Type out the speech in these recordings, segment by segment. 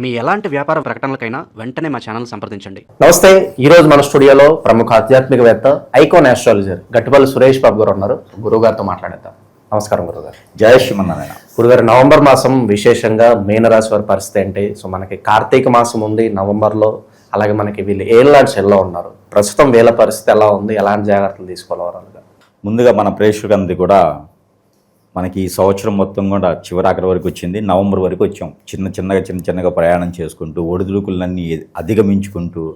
మీ ఎలాంటి వ్యాపార ప్రకటనలకైనా వెంటనే మా ఛానల్ సంప్రదించండి. నమస్తే ఈ రోజు మన స్టూడియోలో ప్రముఖ ఆధ్యాత్మికవేత్త ఐకాన్ ఆస్ట్రాలజర్ గట్టిపల్లి సురేష్ బాబు గారు ఉన్నారు. గురువు గారితో మాట్లాడేద్దాం. నమస్కారం గురుగారు జయ శ్రీమన్నారాయణ. గురుగారు నవంబర్ మాసం విశేషంగా మీనరాశి వారి పరిస్థితి ఏంటి? సో మనకి కార్తీక మాసం ఉంది నవంబర్లో. అలాగే మనకి వీళ్ళు ఏళ్ళ చెల్లో ఉన్నారు. ప్రస్తుతం వీళ్ళ పరిస్థితి ఎలా ఉంది? ఎలాంటి జాగ్రత్తలు తీసుకోవాలి ముందుగా మన ప్రేక్షకులందరికీ కూడా మనకి ఈ సంవత్సరం మొత్తం కూడా చివరాఖరి వరకు వచ్చింది. నవంబర్ వరకు వచ్చాం. చిన్న చిన్నగా చిన్న చిన్నగా ప్రయాణం చేసుకుంటూ ఒడిదుడుకులన్నీ అధిగమించుకుంటూ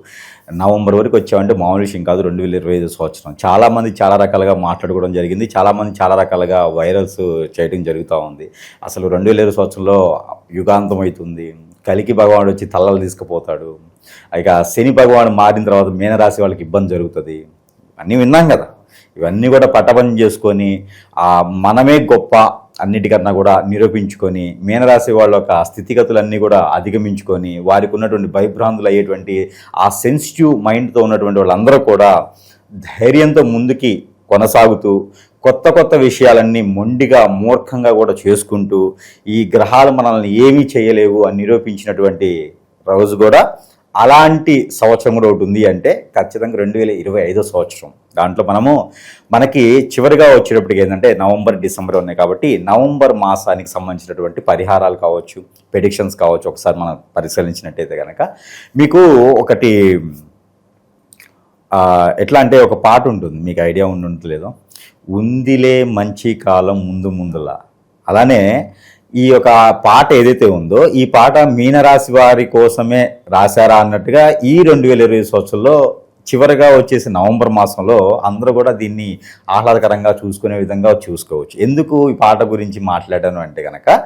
నవంబర్ వరకు వచ్చామంటే మామూలు విషయం కాదు. రెండు వేల ఇరవై ఐదు సంవత్సరం. చాలామంది చాలా రకాలుగా మాట్లాడుకోవడం జరిగింది. చాలామంది చాలా రకాలుగా వైరల్స్ చేయడం జరుగుతూ ఉంది. అసలు రెండు వేల ఇరవై సంవత్సరంలో యుగాంతం అవుతుంది. కలికి భగవానుడు వచ్చి తల్లలు తీసుకుపోతాడు. ఇక శని భగవాను మారిన తర్వాత మీనరాశి వాళ్ళకి ఇబ్బంది జరుగుతుంది. అన్నీ విన్నాం కదా. ఇవన్నీ కూడా పట్టపని చేసుకొని ఆ మనమే గొప్ప అన్నిటికన్నా కూడా నిరూపించుకొని మీనరాశి వాళ్ళ యొక్క స్థితిగతులన్నీ కూడా అధిగమించుకొని వారికి ఉన్నటువంటి భయభ్రాంతులు అయ్యేటువంటి ఆ సెన్సిటివ్ మైండ్తో ఉన్నటువంటి వాళ్ళందరూ కూడా ధైర్యంతో ముందుకి కొనసాగుతూ కొత్త కొత్త విషయాలన్నీ మొండిగా మూర్ఖంగా కూడా చేసుకుంటూ ఈ గ్రహాలు మనల్ని ఏమీ చేయలేవు అని నిరూపించినటువంటి రోజు కూడా అలాంటి సంవత్సరం కూడా ఒకటి ఉంది అంటే ఖచ్చితంగా రెండు వేల ఇరవై ఐదో సంవత్సరం. దాంట్లో మనము మనకి చివరిగా వచ్చేటప్పటికి ఏంటంటే నవంబర్ డిసెంబర్ ఉన్నాయి కాబట్టి నవంబర్ మాసానికి సంబంధించినటువంటి పరిహారాలు కావచ్చు ప్రెడిక్షన్స్ కావచ్చు ఒకసారి మనం పరిశీలించినట్టయితే కనుక మీకు ఒకటి ఎట్లా అంటే ఒక పాట ఉంటుంది మీకు ఐడియా ఉండి ఉందిలే మంచి కాలం ముందు ముందులా. అలానే ఈ యొక్క పాట ఏదైతే ఉందో ఈ పాట మీనరాశి వారి కోసమే రాశారా అన్నట్టుగా ఈ రెండు వేల ఇరవై సంవత్సరంలో చివరిగా వచ్చేసి నవంబర్ మాసంలో అందరూ కూడా దీన్ని ఆహ్లాదకరంగా చూసుకునే విధంగా చూసుకోవచ్చు. ఎందుకు ఈ పాట గురించి మాట్లాడాను అంటే కనుక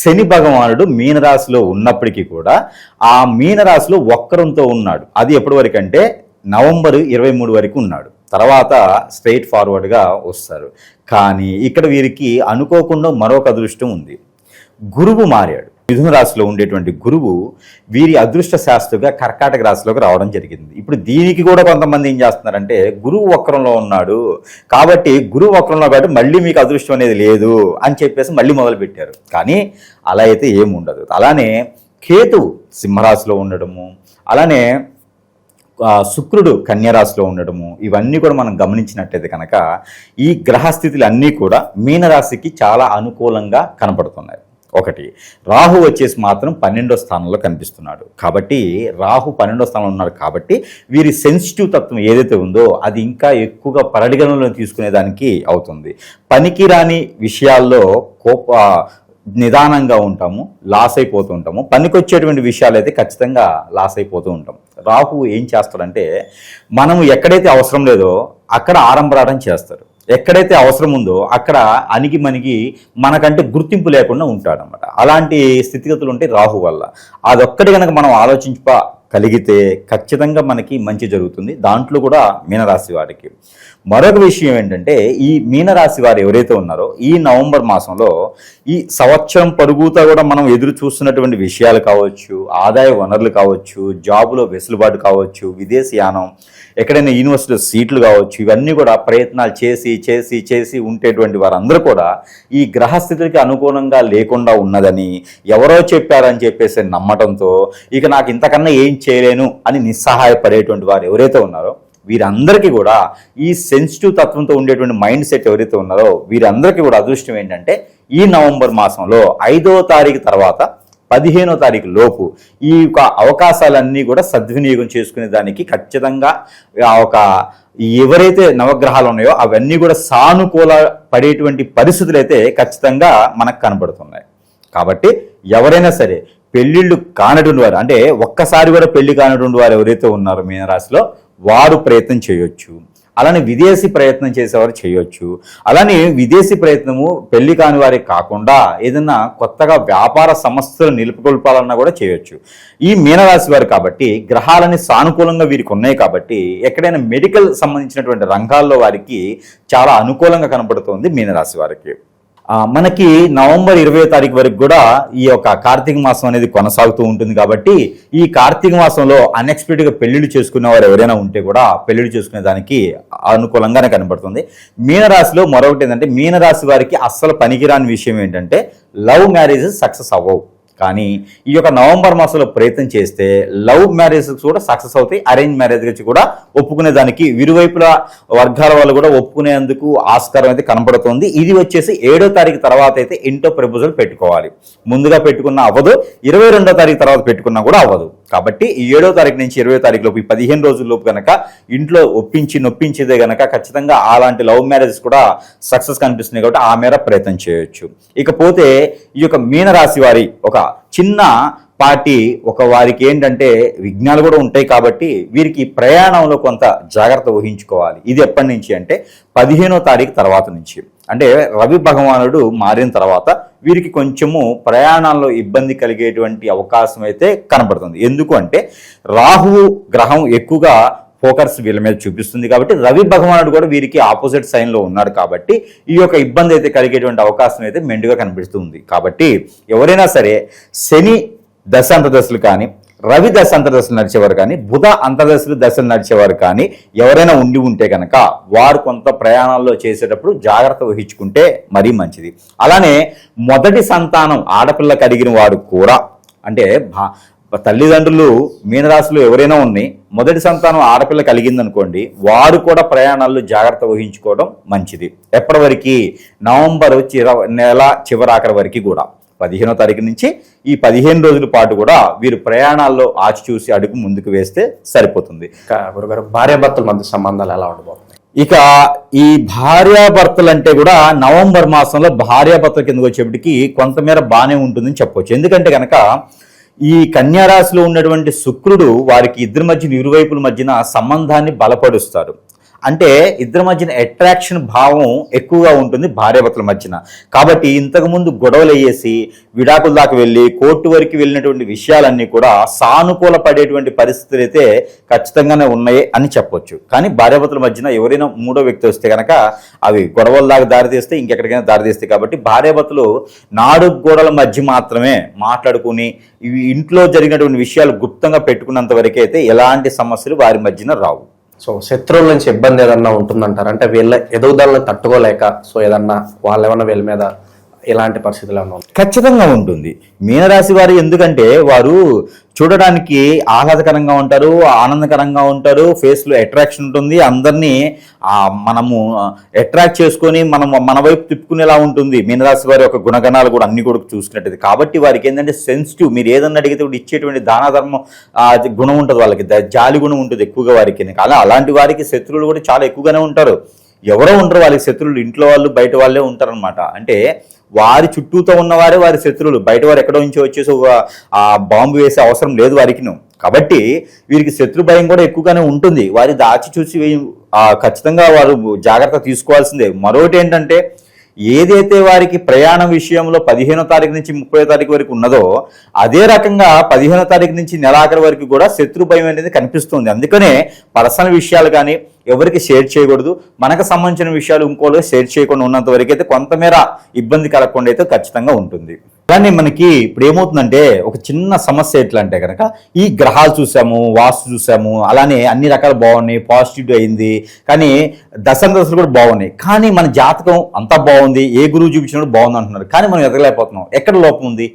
శని భగవానుడు మీనరాశిలో ఉన్నప్పటికీ కూడా ఆ మీనరాశిలో వక్రంతో ఉన్నాడు. అది ఎప్పటి వరకు అంటే నవంబర్ ఇరవై మూడు వరకు ఉన్నాడు. తర్వాత స్ట్రైట్ ఫార్వర్డ్గా వస్తారు. కానీ ఇక్కడ వీరికి అనుకోకుండా మరొక అదృష్టం ఉంది. గురువు మారాడు. మిథున రాశిలో ఉండేటువంటి గురువు వీరి అదృష్ట శాస్త్రుగా కర్కాటక రాశిలోకి రావడం జరిగింది. ఇప్పుడు దీనికి కూడా కొంతమంది ఏం చేస్తున్నారంటే గురువు వక్రంలో ఉన్నాడు. కాబట్టి గురువు వక్రంలో కాబట్టి మళ్ళీ మీకు అదృష్టం అనేది లేదు అని చెప్పేసి మళ్ళీ మొదలు పెట్టారు కానీ అలా అయితే ఏమి ఉండదు. అలానే కేతువు సింహరాశిలో ఉండడము అలానే శుక్రుడు కన్యరాశిలో ఉండడము ఇవన్నీ కూడా మనం గమనించినట్టయితే కనుక ఈ గ్రహస్థితులు అన్నీ కూడా మీనరాశికి చాలా అనుకూలంగా కనపడుతున్నాయి. ఒకటి. రాహు వచ్చేసి మాత్రం పన్నెండో స్థానంలో కనిపిస్తున్నాడు. కాబట్టి రాహు పన్నెండో స్థానంలో ఉన్నాడు కాబట్టి వీరి సెన్సిటివ్ తత్వం ఏదైతే ఉందో అది ఇంకా ఎక్కువగా పరిగణనలో తీసుకునేదానికి అవుతుంది. పనికిరాని విషయాల్లో కోప నిదానంగా ఉంటాము లాస్ అయిపోతూ ఉంటాము. పనికొచ్చేటువంటి విషయాలు అయితే ఖచ్చితంగా లాస్ అయిపోతూ ఉంటాం. రాహు ఏం చేస్తాడంటే మనం ఎక్కడైతే అవసరం లేదో అక్కడ ఆరంభరాటం చేస్తారు. ఎక్కడైతే అవసరం ఉందో అక్కడ అణిగి మనకి మనకంటే గుర్తింపు లేకుండా ఉంటాడనమాట అలాంటి స్థితిగతులు ఉంటే రాహు వల్ల. అదొక్కటి కనుక మనం ఆలోచించ కలిగితే ఖచ్చితంగా మనకి మంచి జరుగుతుంది. దాంట్లో కూడా మీనరాశి వారికి. మరొక విషయం ఏంటంటే ఈ మీనరాశి వారు ఎవరైతే ఉన్నారో ఈ నవంబర్ మాసంలో ఈ సంవత్సరం పరుగుతా కూడా మనం ఎదురు చూస్తున్నటువంటి విషయాలు కావచ్చు ఆదాయ వనరులు కావచ్చు జాబులో వెసులుబాటు కావచ్చు విదేశీయానం ఎక్కడైనా యూనివర్సిటీలో సీట్లు కావచ్చు ఇవన్నీ కూడా ప్రయత్నాలు చేసి చేసి చేసి ఉండేటువంటి వారందరూ కూడా ఈ గ్రహస్థితికి అనుగుణంగా లేకుండా ఉన్నదని ఎవరో చెప్పారని చెప్పేసి నమ్మటంతో ఇక నాకు ఇంతకన్నా ఏం చేయలేను అని నిస్సహాయపడేటువంటి వారు ఎవరైతే ఉన్నారో వీరందరికీ కూడా ఈ సెన్సిటివ్ తత్వంతో ఉండేటువంటి మైండ్ సెట్ ఎవరైతే ఉన్నారో వీరందరికీ కూడా అదృష్టం ఏంటంటే ఈ నవంబర్ మాసంలో ఐదో తారీఖు తర్వాత పదిహేనో తారీఖు లోపు ఈ యొక్క అవకాశాలన్నీ కూడా సద్వినియోగం చేసుకునే దానికి ఖచ్చితంగా ఒక ఎవరైతే నవగ్రహాలు ఉన్నాయో అవన్నీ కూడా సానుకూల పడేటువంటి పరిస్థితులు అయితే ఖచ్చితంగా మనకు కనబడుతున్నాయి. కాబట్టి ఎవరైనా సరే పెళ్ళిళ్ళు కానటువంటి వారు అంటే ఒక్కసారి కూడా పెళ్ళి కానటువంటి వారు ఎవరైతే ఉన్నారో మీనరాశిలో వారు ప్రయత్నం చేయొచ్చు. అలానే విదేశీ ప్రయత్నం చేసేవారు చేయొచ్చు. అలానే విదేశీ ప్రయత్నము పెళ్ళి కాని వారే కాకుండా ఏదైనా కొత్తగా వ్యాపార సంస్థలు నిలుపుకొల్పాలన్నా కూడా చేయొచ్చు. ఈ మీనరాశి వారు కాబట్టి గ్రహాలని సానుకూలంగా వీరికి ఉన్నాయి కాబట్టి ఎక్కడైనా మెడికల్ సంబంధించినటువంటి రంగాల్లో వారికి చాలా అనుకూలంగా కనబడుతుంది మీనరాశి వారికి. మనకి నవంబర్ ఇరవై తారీఖు వరకు కూడా ఈ యొక్క కార్తీక మాసం అనేది కొనసాగుతూ ఉంటుంది కాబట్టి ఈ కార్తీక మాసంలో అన్ఎక్స్పెక్టెడ్గా పెళ్ళిళ్ళు చేసుకునే వారు ఎవరైనా ఉంటే కూడా పెళ్ళిళ్ళు చేసుకునే దానికి అనుకూలంగానే కనబడుతుంది. మీనరాశిలో మరొకటి ఏంటంటే మీనరాశి వారికి అస్సలు పనికిరాని విషయం ఏంటంటే లవ్ మ్యారేజెస్ సక్సెస్ అవ్వవు. కానీ ఈ యొక్క నవంబర్ మాసంలో ప్రయత్నం చేస్తే లవ్ మ్యారేజ్ కూడా సక్సెస్ అవుతాయి అరేంజ్ మ్యారేజ్ గురించి కూడా ఒప్పుకునే దానికి ఇరువైపుల వర్గాల వాళ్ళు కూడా ఒప్పుకునేందుకు ఆస్కారం అయితే కనబడుతుంది. ఇది వచ్చేసి ఏడో తారీఖు తర్వాత అయితే ఇంటో ప్రపోజల్ పెట్టుకోవాలి. ముందుగా పెట్టుకున్న అవ్వదు ఇరవై రెండో తారీఖు తర్వాత పెట్టుకున్నా కూడా అవ్వదు. కాబట్టి ఏడో తారీఖు నుంచి ఇరవై తారీఖు లోపు ఈ పదిహేను రోజుల లోపు కనుక ఇంట్లో ఒప్పించి నొప్పించేదే కనుక ఖచ్చితంగా అలాంటి లవ్ మ్యారేజెస్ కూడా సక్సెస్ కనిపిస్తున్నాయి కాబట్టి ఆ మేర ప్రయత్నం చేయొచ్చు. ఇకపోతే ఈ యొక్క మీనరాశి వారి ఒక చిన్న పార్టీ ఒక వారికి ఏంటంటే విఘ్నాలు కూడా ఉంటాయి కాబట్టి వీరికి ప్రయాణంలో కొంత జాగ్రత్త వహించుకోవాలి. ఇది ఎప్పటి నుంచి అంటే పదిహేనో తారీఖు తర్వాత నుంచి. అంటే రవి భగవానుడు మారిన తర్వాత వీరికి కొంచెము ప్రయాణాల్లో ఇబ్బంది కలిగేటువంటి అవకాశం అయితే కనబడుతుంది. ఎందుకు అంటే రాహువు గ్రహం ఎక్కువగా ఫోకస్ వీళ్ళ మీద చూపిస్తుంది కాబట్టి రవి భగవానుడు కూడా వీరికి ఆపోజిట్ సైన్లో ఉన్నాడు కాబట్టి ఈ యొక్క ఇబ్బంది అయితే కలిగేటువంటి అవకాశం అయితే మెండుగా కనిపిస్తుంది. కాబట్టి ఎవరైనా సరే శని దశాంత దశలు కానీ రవి దశ అంతర్దశలు నడిచేవారు కానీ బుధ అంతర్దశలు దశలు నడిచేవారు కానీ ఎవరైనా ఉండి ఉంటే కనుక వారు కొంత ప్రయాణాల్లో చేసేటప్పుడు జాగ్రత్త వహించుకుంటే మరీ మంచిది. అలానే మొదటి సంతానం ఆడపిల్ల కలిగిన వారు కూడా అంటే భా తల్లిదండ్రులు మీనరాశులు ఎవరైనా ఉన్నాయి మొదటి సంతానం ఆడపిల్ల కలిగిందనుకోండి వారు కూడా ప్రయాణాల్లో జాగ్రత్త వహించుకోవడం మంచిది. ఎప్పటి వరకు? నవంబర్ చిర నెల చివరాఖరి వరకు కూడా. పదిహేనో తారీఖు నుంచి ఈ పదిహేను రోజుల పాటు కూడా వీరు ప్రయాణాల్లో ఆచి చూసి అడుగు ముందుకు వేస్తే సరిపోతుంది. గురుగారు భార్యాభర్తల మధ్య సంబంధాలు ఎలా ఉండబోతున్నాయి? ఇక ఈ భార్యాభర్తలు అంటే కూడా నవంబర్ మాసంలో భార్యాభర్తల కిందకు వచ్చేప్పటికి కొంతమేర బాగానే ఉంటుందని చెప్పొచ్చు. ఎందుకంటే కనుక ఈ కన్యారాశిలో ఉన్నటువంటి శుక్రుడు వారికి ఇద్దరి మధ్యన ఇరువైపుల మధ్యన సంబంధాన్ని బలపరుస్తారు. అంటే ఇద్దరి మధ్యన అట్రాక్షన్ భావం ఎక్కువగా ఉంటుంది భార్యాభర్తల మధ్యన. కాబట్టి ఇంతకుముందు గొడవలు అయ్యేసి విడాకుల దాకా వెళ్ళి కోర్టు వరకు వెళ్ళినటువంటి విషయాలన్నీ కూడా సానుకూల పడేటువంటి పరిస్థితులు అయితే ఖచ్చితంగానే ఉన్నాయి అని చెప్పొచ్చు. కానీ భార్యాభర్తల మధ్యన ఎవరైనా మూడో వ్యక్తి వస్తే కనుక అవి గొడవల దాకా దారితీస్తే ఇంకెక్కడికైనా దారితీస్తాయి కాబట్టి భార్యాభర్తలు నాడు గోడల మధ్య మాత్రమే మాట్లాడుకుని ఇవి ఇంట్లో జరిగినటువంటి విషయాలు గుప్తంగా పెట్టుకున్నంత వరకు అయితే ఎలాంటి సమస్యలు వారి మధ్యన రావు. సో శత్రువుల నుంచి ఇబ్బంది ఏదన్నా ఉంటుందంటారు? అంటే వీళ్ళ ఎదుగుదలను తట్టుకోలేక సో ఏదన్నా వాళ్ళు ఏమన్నా వీళ్ళ మీద ఇలాంటి పరిస్థితుల్లో ఏమన్నా ఖచ్చితంగా ఉంటుంది. మీనరాశి వారు ఎందుకంటే వారు చూడడానికి ఆహ్లాదకరంగా ఉంటారు ఆనందకరంగా ఉంటారు ఫేస్లో అట్రాక్షన్ ఉంటుంది. అందరినీ మనము అట్రాక్ట్ చేసుకొని మనం మన వైపు తిప్పుకునేలా ఉంటుంది. మీనరాశి వారి యొక్క గుణగణాలు కూడా అన్ని కూడా చూసుకున్నట్టు కాబట్టి వారికి ఏంటంటే సెన్సిటివ్ మీరు ఏదన్నా అడిగితే కూడా ఇచ్చేటువంటి దాన ధర్మం అది గుణం ఉంటుంది వాళ్ళకి. జాలి గుణం ఉంటుంది ఎక్కువగా వారికి. అలా అలాంటి వారికి శత్రువులు కూడా చాలా ఎక్కువగానే ఉంటారు. ఎవరో ఉండరు వాళ్ళకి శత్రువులు. ఇంట్లో వాళ్ళు బయట వాళ్ళే ఉంటారనమాట అంటే వారి చుట్టూతో ఉన్నవారే వారి శత్రువులు. బయట వారు ఎక్కడో నుంచి వచ్చేసి ఆ బాంబు వేసే అవసరం లేదు వారికి కాబట్టి వీరికి శత్రు భయం కూడా ఎక్కువగానే ఉంటుంది. వారి దాచి చూసి ఖచ్చితంగా వారు జాగ్రత్త తీసుకోవాల్సిందే. మరొకటి ఏంటంటే ఏదైతే వారికి ప్రయాణం విషయంలో పదిహేనో తారీఖు నుంచి ముప్పై తారీఖు వరకు ఉన్నదో అదే రకంగా పదిహేనో తారీఖు నుంచి నెలాఖరు వరకు కూడా శత్రు భయం అనేది కనిపిస్తుంది. అందుకనే పర్సనల్ విషయాలు కానీ ఎవరికి షేర్ చేయకూడదు. మనకు సంబంధించిన విషయాలు ఇంకోలో షేర్ చేయకుండా ఉన్నంత వరకు అయితే కొంతమేర ఇబ్బంది కలగకుండా అయితే ఖచ్చితంగా ఉంటుంది. కానీ మనకి ఇప్పుడు ఏమవుతుందంటే ఒక చిన్న సమస్య ఎట్లా అంటే కనుక ఈ గ్రహాలు చూసాము వాస్తు చూసాము అలానే అన్ని రకాలు బాగున్నాయి పాజిటివ్ అయింది కానీ దశందశలు కూడా బాగున్నాయి. కానీ మన జాతకం అంతా బాగుంది ఏ గురువు చూపించినప్పుడు బాగుంది అంటున్నారు కానీ మనం ఎదగలేకపోతున్నాం. ఎక్కడ లోపం ఉంది?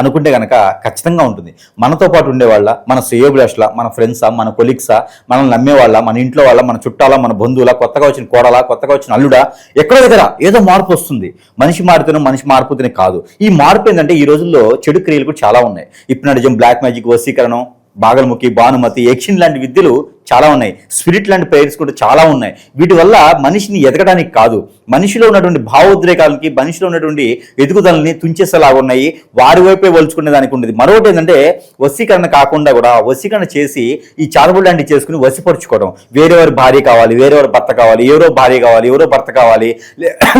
అనుకుంటే కనుక ఖచ్చితంగా ఉంటుంది. మనతో పాటు ఉండేవాళ్ళ మన శ్రేయోభిలాషుల మన ఫ్రెండ్సా మన కొలీగ్సా మనల్ని నమ్మేవాళ్ళ మన ఇంట్లో వాళ్ళ మన చుట్టాల మన బంధువుల కొత్తగా వచ్చిన కోడలా కొత్తగా వచ్చిన అల్లుడా ఎక్కడో దగ్గర ఏదో మార్పు వస్తుంది. మనిషి మారుతూనే మనిషి మారిపోతేనే కాదు. ఈ మార్పు ఏంటంటే ఈ రోజుల్లో చెడు క్రియలు కూడా చాలా ఉన్నాయి. ఇప్పుడు బ్లాక్ మ్యాజిక్ వశీకరణం బాగల్ముఖి భానుమతి యక్షిన్ లాంటి విద్యలు చాలా ఉన్నాయి. స్పిరిట్ లాంటి ప్రేయర్స్ కూడా చాలా ఉన్నాయి. వీటి వల్ల మనిషిని ఎదగడానికి కాదు. మనిషిలో ఉన్నటువంటి భావోద్రేకాలకి మనిషిలో ఉన్నటువంటి ఎదుగుదలని తుంచేసేలాగా ఉన్నాయి. వారి వైపే వలుచుకునే దానికి ఉండేది. మరొకటి ఏంటంటే వశీకరణ కాకుండా కూడా వశీకరణ చేసి ఈ చాదములు లాంటివి చేసుకుని వసిపరుచుకోవడం వేరేవారి భార్య కావాలి వేరేవారి భర్త కావాలి ఎవరో భార్య కావాలి ఎవరో భర్త కావాలి.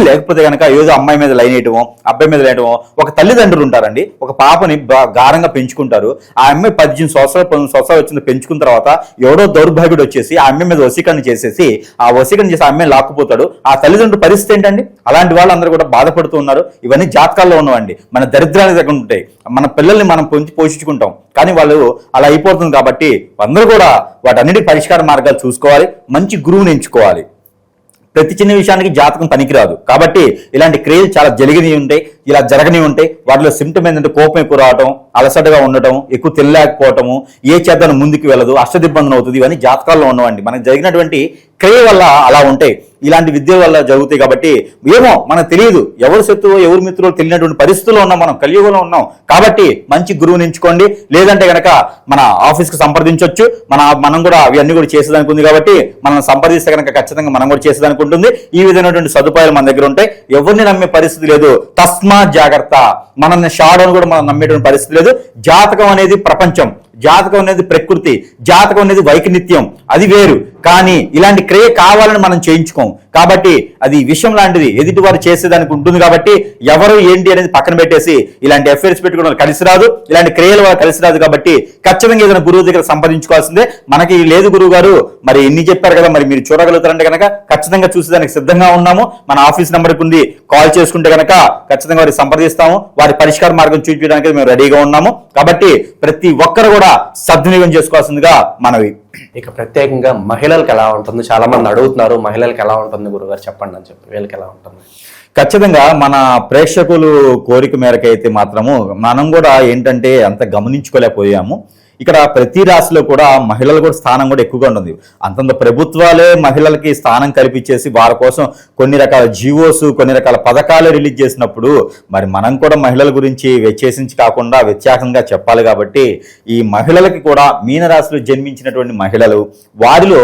లేకపోతే కనుక ఏదో అమ్మాయి మీద లైన్ వేయటమో అబ్బాయి మీద లేయటమో ఒక తల్లిదండ్రులు ఉంటారండి. ఒక పాపని గారంగా పెంచుకుంటారు. ఆ అమ్మాయి పద్దెనిమిది సంవత్సరాలు పంతొమ్మిది సంవత్సరాలు వచ్చింది పెంచుకున్న తర్వాత ఎవడో దౌర్భాగ్యుడు వచ్చేసి ఆ అమ్మాయి మీద వసీకరణ చేసేసి ఆ వసీకరణ చేసి ఆ అమ్మాయిని లాక్కుపోతాడు. ఆ తల్లిదండ్రుల పరిస్థితి ఏంటండి? అలాంటి వాళ్ళందరూ కూడా బాధపడుతూ ఉన్నారు. ఇవన్నీ జాతకాల్లో ఉన్నవండి. మన దరిద్రానికి దగ్గర ఉంటాయి. మన పిల్లల్ని మనం పొంచి పోషించుకుంటాం. కానీ వాళ్ళు అలా అయిపోతుంది కాబట్టి అందరూ కూడా వాటన్నిటి పరిష్కార మార్గాలు చూసుకోవాలి. మంచి గురువుని ఎంచుకోవాలి. ప్రతి చిన్న విషయానికి జాతకం పనికిరాదు. కాబట్టి ఇలాంటి క్రియలు చాలా జరిగినవి ఉంటాయి ఇలా జరగని ఉంటాయి. వాటిలో సిమ్టమ్ ఏంటంటే కోపం ఎక్కువ రావటం అలసటగా ఉండటం ఎక్కువ తెలియకపోవటము ఏ చేతను ముందుకు వెళ్ళదు అష్టదిబ్బందం అవుతుంది ఇవన్నీ జాతకాల్లో ఉన్నవండి. మనకు జరిగినటువంటి క్రియ వల్ల అలా ఉంటాయి ఇలాంటి విద్య వల్ల జరుగుతాయి కాబట్టి ఏమో మనకు తెలియదు. ఎవరు శత్రువు ఎవరు మిత్రులు తెలియనటువంటి పరిస్థితుల్లో ఉన్నాం మనం కలియుగంలో ఉన్నాం. కాబట్టి మంచి గురువుని ఎంచుకోండి లేదంటే కనుక మన ఆఫీస్కి సంప్రదించవచ్చు మన మనం కూడా అవన్నీ కూడా చేసేదానికి ఉంది కాబట్టి మనం సంప్రదిస్తే కనుక ఖచ్చితంగా మనం కూడా చేసేదానికి ఉంటుంది. ఈ విధమైనటువంటి సదుపాయాలు మన దగ్గర ఉంటాయి. ఎవరిని నమ్మే పరిస్థితి లేదు. తస్మా జాగ్రత్త. మనల్ని షాడోని కూడా మనం నమ్మేటువంటి పరిస్థితి లేదు. జాతకం అనేది ప్రపంచం. జాతకం అనేది ప్రకృతి జాతకం అనేది వైఖనిత్యం అది వేరు. కానీ ఇలాంటి క్రియ కావాలని మనం చేయించుకోం. కాబట్టి అది విషయం లాంటిది. ఎదుటి వారు చేసేదానికి ఉంటుంది కాబట్టి ఎవరు ఏంటి అనేది పక్కన పెట్టేసి ఇలాంటి ఎఫ్ఐఆర్స్ పెట్టుకోవడం కలిసి రాదు. ఇలాంటి క్రియలు వల్ల కలిసి రాదు కాబట్టి ఖచ్చితంగా ఏదైనా గురువు దగ్గర సంపాదించుకోవాల్సిందే. మనకి లేదు గురువు గారు మరి ఎన్ని చెప్పారు కదా మరి మీరు చూడగలుగుతారంటే కనుక ఖచ్చితంగా చూసేదానికి సిద్ధంగా ఉన్నాము. మన ఆఫీస్ నెంబర్కి ఉంది. కాల్ చేసుకుంటే కనుక ఖచ్చితంగా వారికి సంప్రదిస్తాము. వారి పరిష్కార మార్గం చూపించడానికి మేము రెడీగా ఉన్నాము. కాబట్టి ప్రతి ఒక్కరు కూడా సద్వినియోగం చేసుకోవాల్సిందిగా మనవి. ఇక ప్రత్యేకంగా మహిళలకు ఎలా ఉంటుంది? చాలా మంది అడుగుతున్నారు మహిళలకు ఎలా ఉంటుంది గురుగారు? చెప్పండి అని చెప్పి. వీళ్ళకి ఎలా ఉంటుంది? ఖచ్చితంగా మన ప్రేక్షకులు కోరిక మేరకు అయితే మాత్రము మనం కూడా ఏంటంటే అంత గమనించుకోలేకపోయాము. ఇక్కడ ప్రతి రాశిలో కూడా మహిళలు కూడా స్థానం కూడా ఎక్కువగా ఉంటుంది. అంతంత ప్రభుత్వాలే మహిళలకి స్థానం కల్పించేసి వారి కోసం కొన్ని రకాల జీవోస్ కొన్ని రకాల పథకాలు రిలీజ్ చేసినప్పుడు మరి మనం కూడా మహిళల గురించి వ్యత్యాసించి కాకుండా వ్యత్యాసంగా చెప్పాలి కాబట్టి ఈ మహిళలకి కూడా మీనరాశిలో జన్మించినటువంటి మహిళలు వారిలో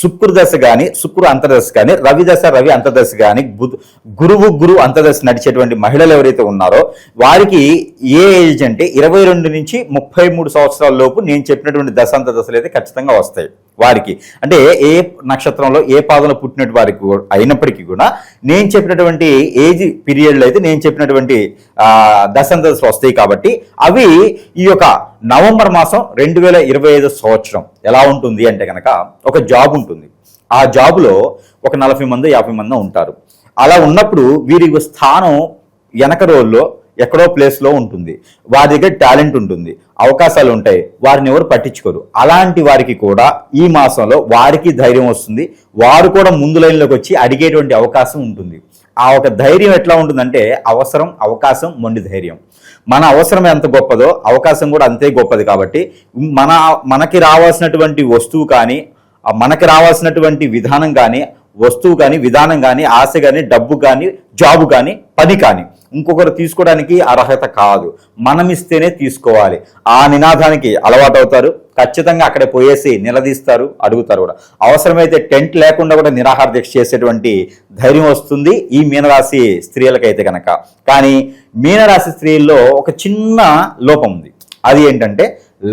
శుక్రదశ కానీ శుక్రు అంతర్దశ కానీ రవిదశ రవి అంతర్దశ కానీ బుధ- గురువు గురు అంతర్దశ నడిచేటువంటి మహిళలు ఎవరైతే ఉన్నారో వారికి ఏ ఏజ్ అంటే ఇరవై రెండు నుంచి ముప్పై మూడు సంవత్సరాల లోపు నేను చెప్పినటువంటి దశాంత దశలు అయితే ఖచ్చితంగా వస్తాయి వారికి. అంటే ఏ నక్షత్రంలో ఏ పాదంలో పుట్టినట్టు వారికి కూడా- అయినప్పటికీ కూడా నేను చెప్పినటువంటి ఏజ్ పీరియడ్లో అయితే నేను చెప్పినటువంటి దశాంత దశలు వస్తాయి కాబట్టి అవి ఈ యొక్క నవంబర్ మాసం రెండు వేల ఇరవై ఐదు సంవత్సరం ఎలా ఉంటుంది అంటే కనుక ఒక జాబ్ ఉంటుంది. ఆ జాబులో ఒక నలభై మంది యాభై మంది ఉంటారు. అలా ఉన్నప్పుడు వీరి స్థానం వెనక రోజుల్లో ఎక్కడో ప్లేస్లో ఉంటుంది. వారి దగ్గర టాలెంట్ ఉంటుంది. అవకాశాలు ఉంటాయి. వారిని ఎవరు పట్టించుకోరు. అలాంటి వారికి కూడా ఈ మాసంలో వారికి ధైర్యం వస్తుంది. వారు కూడా ముందు లైన్లోకి వచ్చి అడిగేటువంటి అవకాశం ఉంటుంది. ఆ ఒక ధైర్యం ఎట్లా ఉంటుందంటే అవసరం అవకాశం మొండి ధైర్యం. మన అవసరం ఎంత గొప్పదో అవకాశం కూడా అంతే గొప్పది కాబట్టి మన మనకి రావాల్సినటువంటి వస్తువు కానీ మనకి రావాల్సినటువంటి విధానం కానీ వస్తువు కానీ విధానం కానీ ఆశ కానీ డబ్బు కానీ జాబు కానీ పని కానీ. ఇంకొకరు తీసుకోవడానికి అర్హత కాదు. మనం ఇస్తేనే తీసుకోవాలి. ఆ నినాదానికి అలవాటు అవుతారు ఖచ్చితంగా అక్కడ పోయేసి నిలదీస్తారు అడుగుతారు కూడా. అవసరమైతే టెంట్ లేకుండా కూడా నిరాహార దీక్ష చేసేటువంటి ధైర్యం వస్తుంది ఈ మీనరాశి స్త్రీలకైతే కనుక కానీ మీనరాశి స్త్రీల్లో ఒక చిన్న లోపం ఉంది. అది ఏంటంటే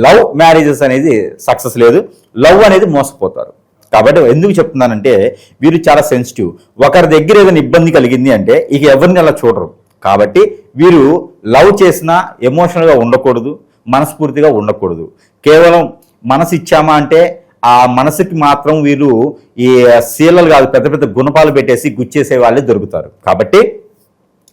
లవ్ మ్యారేజెస్ అనేది సక్సెస్ లేదు. లవ్ అనేది మోసపోతారు. కాబట్టి ఎందుకు చెప్తున్నానంటే వీరు చాలా సెన్సిటివ్ ఒకరి దగ్గర ఏదైనా ఇబ్బంది కలిగింది అంటే ఇక ఎవరిని అలా చూడరు. కాబట్టి వీరు లవ్ చేసినా ఎమోషనల్గా ఉండకూడదు మనస్ఫూర్తిగా ఉండకూడదు. కేవలం మనసు ఇచ్చామా అంటే ఆ మనసుకి మాత్రం వీరు ఈ శీలలు కాదు పెద్ద పెద్ద గుణపాలు పెట్టేసి గుచ్చేసే వాళ్ళే దొరుకుతారు. కాబట్టి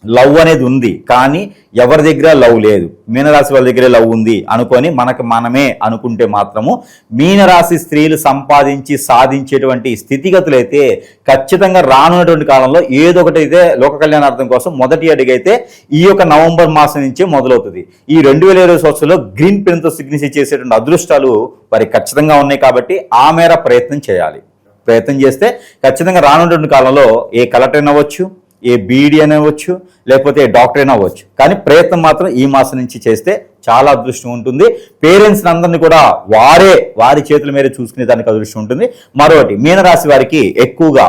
లవ్ అనేది ఉంది కానీ ఎవరి దగ్గర లవ్ లేదు? మీనరాశి వాళ్ళ దగ్గరే లవ్ ఉంది అనుకొని మనకు మనమే అనుకుంటే మాత్రము మీనరాశి స్త్రీలు సంపాదించి సాధించేటువంటి స్థితిగతులు అయితే ఖచ్చితంగా రానున్నటువంటి కాలంలో ఏదో ఒకటి అయితే లోక కళ్యాణార్థం కోసం మొదటి అడిగైతే ఈ యొక్క నవంబర్ మాసం నుంచే మొదలవుతుంది. ఈ రెండు వేల ఇరవై సంవత్సరంలో గ్రీన్ పెన్తో సిగ్నేచర్ చేసేటువంటి అదృష్టాలు వారికి ఖచ్చితంగా ఉన్నాయి కాబట్టి ఆ మేర ప్రయత్నం చేయాలి. ప్రయత్నం చేస్తే ఖచ్చితంగా రానున్నటువంటి కాలంలో ఏ కలెక్టర్ అవ్వచ్చు ఏ బీడీ అని అవ్వచ్చు లేకపోతే డాక్టర్ అయినా అవ్వచ్చు కానీ ప్రయత్నం మాత్రం ఈ మాసం నుంచి చేస్తే చాలా అదృష్టం ఉంటుంది. పేరెంట్స్ అందరినీ కూడా వారే వారి చేతుల మీద చూసుకునే దానికి అదృష్టం ఉంటుంది. మరొకటి మీనరాశి వారికి ఎక్కువగా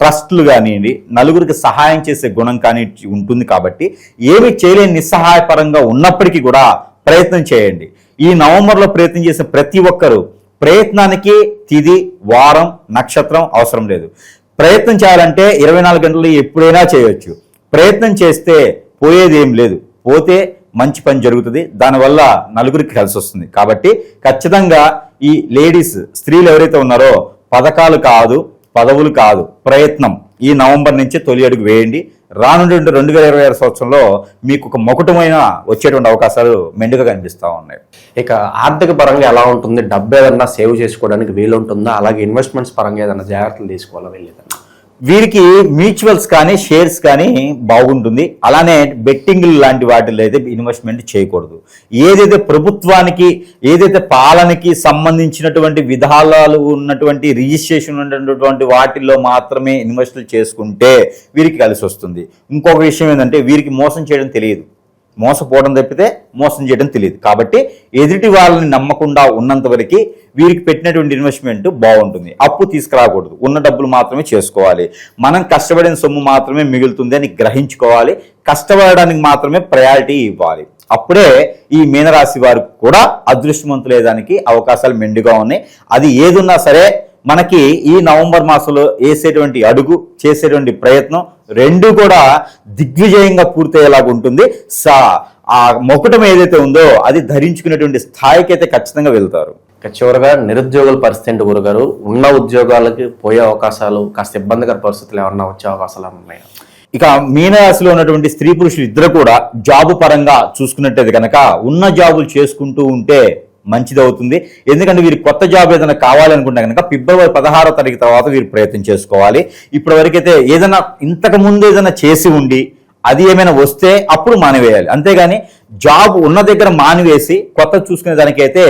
ట్రస్ట్లు కానివ్వండి నలుగురికి సహాయం చేసే గుణం కానీ ఉంటుంది కాబట్టి ఏమి చేయలేని నిస్సహాయపరంగా ఉన్నప్పటికీ కూడా ప్రయత్నం చేయండి. ఈ నవంబర్లో ప్రయత్నం చేసే ప్రతి ఒక్కరూ ప్రయత్నానికి తిది వారం నక్షత్రం అవసరం లేదు. ప్రయత్నం చేయాలంటే ఇరవై నాలుగు గంటలు ఎప్పుడైనా చేయొచ్చు. ప్రయత్నం చేస్తే పోయేది ఏం లేదు. పోతే మంచి పని జరుగుతుంది. దానివల్ల నలుగురికి కలిసి వస్తుంది. కాబట్టి ఖచ్చితంగా ఈ లేడీస్ స్త్రీలు ఎవరైతే ఉన్నారో పథకాలు కాదు పదవులు కాదు ప్రయత్నం ఈ నవంబర్ నుంచి తొలి అడుగు వేయండి. రానుండి రెండు వేల ఇరవై ఆరు సంవత్సరంలో మీకు ఒక మొకటమైన వచ్చేటువంటి అవకాశాలు మెండుగా కనిపిస్తూ ఉన్నాయి. ఇక ఆర్థిక పరంగా ఎలా ఉంటుంది? డబ్బు ఏదన్నా సేవ్ చేసుకోవడానికి వీలు ఉంటుందా అలాగే ఇన్వెస్ట్మెంట్స్ పరంగా ఏదైనా జాగ్రత్తలు తీసుకోవాలా వీళ్ళు వీరికి మ్యూచువల్స్ కానీ షేర్స్ కానీ బాగుంటుంది. అలానే బెట్టింగ్ లాంటి వాటిలో అయితే ఇన్వెస్ట్మెంట్ చేయకూడదు. ఏదైతే ప్రభుత్వానికి ఏదైతే పాలనకి సంబంధించినటువంటి విధానాలు ఉన్నటువంటి రిజిస్ట్రేషన్ ఉన్నటువంటి వాటిల్లో మాత్రమే ఇన్వెస్ట్ చేసుకుంటే వీరికి కలిసి వస్తుంది. ఇంకొక విషయం ఏంటంటే వీరికి మోసం చేయడం తెలియదు. మోసపోవడం తప్పితే మోసం చేయడం తెలియదు. కాబట్టి ఎదుటి వాళ్ళని నమ్మకుండా ఉన్నంత వరకు వీరికి పెట్టినటువంటి ఇన్వెస్ట్మెంట్ బాగుంటుంది. అప్పు తీసుకురాకూడదు. ఉన్న డబ్బులు మాత్రమే చేసుకోవాలి. మనం కష్టపడిన సొమ్ము మాత్రమే మిగులుతుంది అని గ్రహించుకోవాలి. కష్టపడడానికి మాత్రమే ప్రయారిటీ ఇవ్వాలి. అప్పుడే ఈ మీనరాశి వారికి కూడా అదృష్టవంతులేదానికి అవకాశాలు మెండుగా ఉన్నాయి. అది ఏదున్నా సరే మనకి ఈ నవంబర్ మాసంలో వేసేటువంటి అడుగు చేసేటువంటి ప్రయత్నం రెండు కూడా దిగ్విజయంగా పూర్తయ్యేలాగా ఉంటుంది. సా ఆ మొకటం ఏదైతే ఉందో అది ధరించుకునేటువంటి స్థాయికి అయితే ఖచ్చితంగా వెళ్తారు. చివరగా నిరుద్యోగుల పరిస్థితి ఏంటి గురుగారు? ఉన్న ఉద్యోగాలకి పోయే అవకాశాలు కాస్త ఇబ్బందికర పరిస్థితులు ఏమన్నా వచ్చే అవకాశాలు ఉన్నాయా? ఇక మీనరాశిలో ఉన్నటువంటి స్త్రీ పురుషులు ఇద్దరు కూడా జాబు పరంగా చూసుకున్నట్టయితే కనుక ఉన్న జాబులు చేసుకుంటూ ఉంటే మంచిది అవుతుంది ఎందుకంటే వీరు కొత్త జాబ్ ఏదైనా కావాలనుకుంటే కనుక ఫిబ్రవరి పదహారో తారీఖు తర్వాత వీరు ప్రయత్నం చేసుకోవాలి. ఇప్పటి వరకైతే ఏదైనా ఇంతకు ముందు ఏదైనా చేసి ఉండి అది ఏమైనా వస్తే అప్పుడు మానివేయాలి. అంతేగాని జాబ్ ఉన్న దగ్గర మానివేసి కొత్త చూసుకునే దానికైతే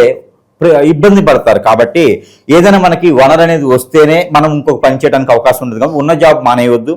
ఇబ్బంది పడతారు. కాబట్టి ఏదైనా మనకి వనరు అనేది వస్తేనే మనం ఇంకొక పని చేయడానికి అవకాశం ఉంటుంది కాబట్టి ఉన్న జాబ్ మానేయవద్దు